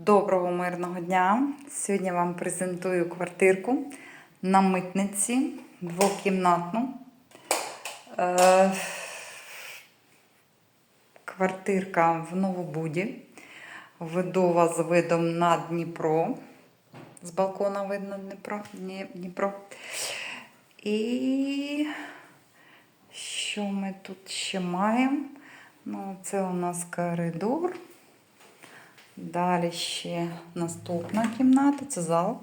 Доброго мирного дня! Сьогодні вам презентую квартирку на митниці двокімнатну. Е, Квартирка в Новобуді. Видова з видом на Дніпро. З балкона видно Дніпро. Ні, Дніпро. І що ми тут ще маємо? Ну, це у нас коридор. Далі ще наступна кімната, це зал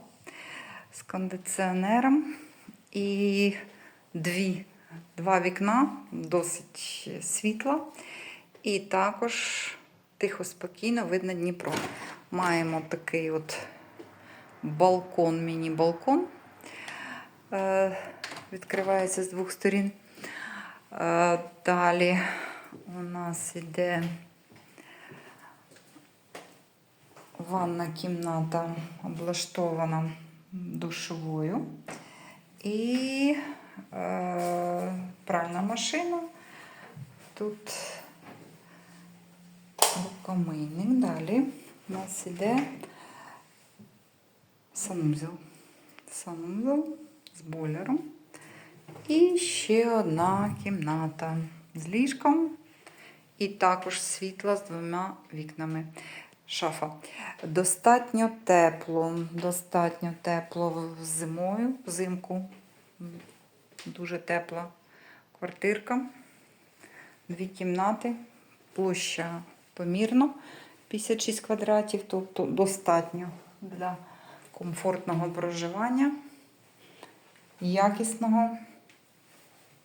з кондиціонером. І дві, два вікна, досить світла. І також тихо, спокійно видно Дніпро. Маємо такий от балкон, міні-балкон. Е, відкривається з двох сторін. Е, далі у нас іде ванна кімната облаштована душовою. І е, пральна машина. Тут рукомийник. Далі у нас іде санузел. Санузел з бойлером. І ще одна кімната з ліжком. І також світла з двома вікнами. Шафа. Достатньо тепло, достатньо тепло зимою, взимку. Дуже тепла квартирка. Дві кімнати, площа помірно 56 квадратів, тобто достатньо для комфортного проживання, якісного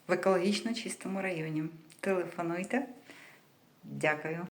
в екологічно чистому районі. Телефонуйте. Дякую.